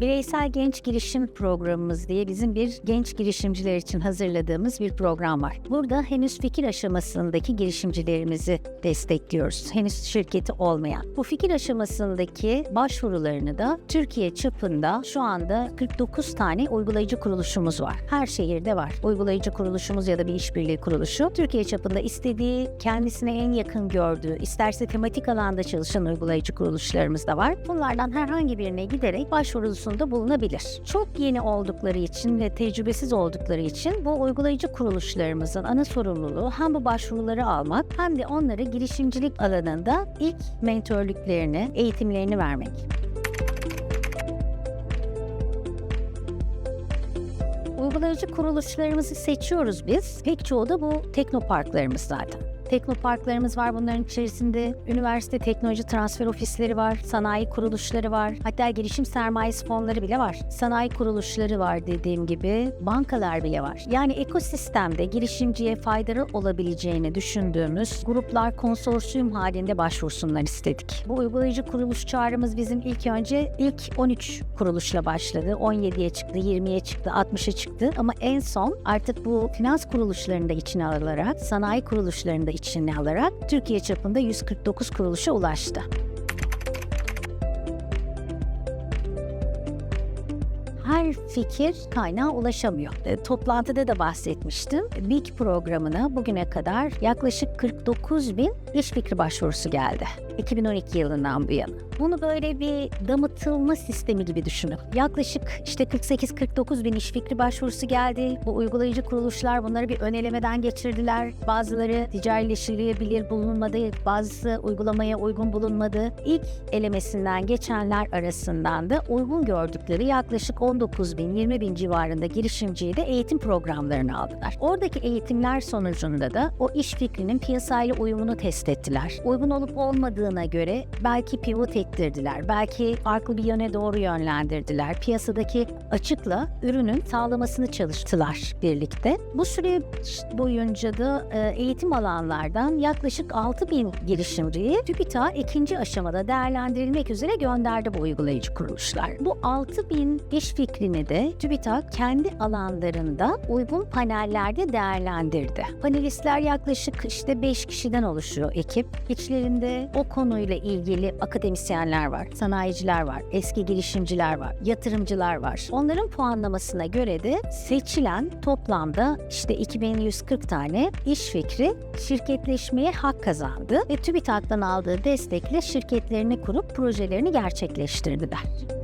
Bireysel Genç Girişim Programımız diye bizim bir genç girişimciler için hazırladığımız bir program var. Burada henüz fikir aşamasındaki girişimcilerimizi destekliyoruz. Henüz şirketi olmayan. Bu fikir aşamasındaki başvurularını da Türkiye çapında şu anda 49 tane uygulayıcı kuruluşumuz var. Her şehirde var. Uygulayıcı kuruluşumuz ya da bir işbirliği kuruluşu. Türkiye çapında istediği, kendisine en yakın gördüğü, isterse tematik alanda çalışan uygulayıcı kuruluşlarımız da var. Bunlardan herhangi birine giderek başvurusunda bulunabilir. Çok yeni oldukları için ve tecrübesiz oldukları için bu uygulayıcı kuruluşlarımızın ana sorumluluğu hem bu başvuruları almak hem de onlara girişimcilik alanında ilk mentörlüklerini, eğitimlerini vermek. Uygulayıcı kuruluşlarımızı seçiyoruz biz. Pek çoğu da bu teknoparklarımız zaten. Teknoparklarımız var. Bunların içerisinde üniversite teknoloji transfer ofisleri var, sanayi kuruluşları var. Hatta girişim sermayesi fonları bile var. Sanayi kuruluşları var dediğim gibi. Bankalar bile var. Yani ekosistemde girişimciye faydalı olabileceğini düşündüğümüz gruplar konsorsiyum halinde başvursunlar istedik. Bu uygulayıcı kuruluş çağrımız bizim ilk önce ilk 13 kuruluşla başladı. 17'ye çıktı, 20'ye çıktı, 60'a çıktı. Ama en son artık bu finans kuruluşlarında içine alarak, sanayi kuruluşlarında içine alarak Türkiye çapında 149 kuruluşa ulaştı. Her fikir kaynağa ulaşamıyor. E, toplantıda da bahsetmiştim. BİK programına bugüne kadar yaklaşık 49 bin iş fikri başvurusu geldi. 2012 yılından bu yana. Bunu böyle bir damıtılma sistemi gibi düşünün. Yaklaşık işte 48-49 bin iş fikri başvurusu geldi. Bu uygulayıcı kuruluşlar bunları bir ön elemeden geçirdiler. Bazıları ticarileştirilebilir bulunmadı, bazısı uygulamaya uygun bulunmadı. İlk elemesinden geçenler arasından da uygun gördükleri yaklaşık 19 bin, 20 bin civarında girişimciyi de eğitim programlarını aldılar. Oradaki eğitimler sonucunda da o iş fikrinin piyasayla uyumunu test ettiler. Uygun olup olmadığına göre belki pivot ettirdiler, belki farklı bir yöne doğru yönlendirdiler. Piyasadaki açıkla ürünün sağlamasını çalıştılar birlikte. Bu süre boyunca da e, eğitim alanlardan yaklaşık 6 bin girişimciyi TÜBİTAK ikinci aşamada değerlendirilmek üzere gönderdi bu uygulayıcı kuruluşlar. Bu 6 bin iş fikrini de TÜBİTAK kendi alanlarında uygun panellerde değerlendirdi. Panelistler yaklaşık işte 5 kişiden oluşuyor ekip. İçlerinde o konuyla ilgili akademisyenler var, sanayiciler var, eski girişimciler var, yatırımcılar var. Onların puanlamasına göre de seçilen toplamda işte 2140 tane iş fikri şirketleşmeye hak kazandı ve TÜBİTAK'tan aldığı destekle şirketlerini kurup projelerini gerçekleştirdiler.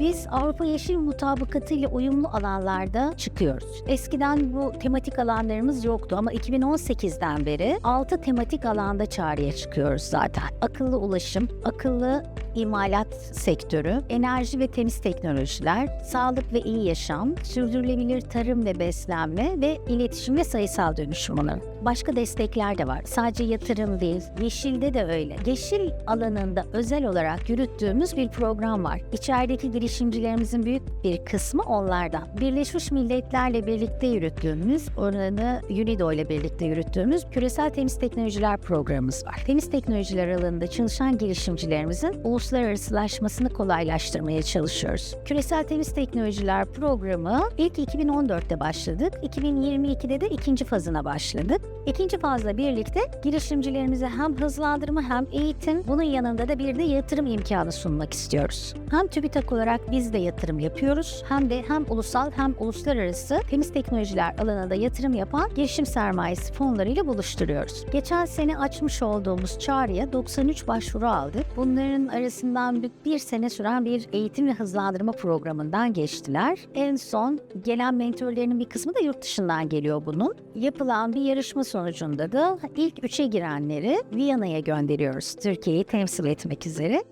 Biz Avrupa Yeşil Mutabakatı ile uyumlu alanlarda çıkıyoruz. Eskiden bu tematik alanlarımız yoktu ama 2018'den beri 6 tematik alanda çağrıya çıkıyoruz zaten. Akıllı ulaşım, akıllı imalat sektörü, enerji ve temiz teknolojiler, sağlık ve iyi yaşam, sürdürülebilir tarım ve beslenme ve iletişim ve sayısal dönüşüm. Başka destekler de var. Sadece yatırım değil, yeşilde de öyle. Yeşil alanında özel olarak yürüttüğümüz bir program var. İçerideki girişimcilerimizin büyük bir kısmı onlardan. Birleşmiş Milletler'le birlikte yürüttüğümüz, oranı UNIDO ile birlikte yürüttüğümüz küresel temiz teknolojiler programımız var. Temiz teknolojiler alanında çalışan girişimcilerimizin uluslararasılaşmasını kolaylaştırmaya çalışıyoruz. Küresel Temiz Teknolojiler Programı ilk 2014'te başladık. 2022'de de ikinci fazına başladık. İkinci fazla birlikte girişimcilerimize hem hızlandırma hem eğitim, bunun yanında da bir de yatırım imkanı sunmak istiyoruz. Hem TÜBİTAK olarak biz de yatırım yapıyoruz hem de hem ulusal hem uluslararası temiz teknolojiler alanında yatırım yapan girişim sermayesi fonlarıyla buluşturuyoruz. Geçen sene açmış olduğumuz çağrıya 93 başvuru aldık. Bunların arasından bir, bir sene süren bir eğitim ve hızlandırma programından geçtiler. En son gelen mentörlerinin bir kısmı da yurt dışından geliyor bunun. Yapılan bir yarışma sonucunda da ilk üçe girenleri Viyana'ya gönderiyoruz Türkiye'yi temsil etmek üzere.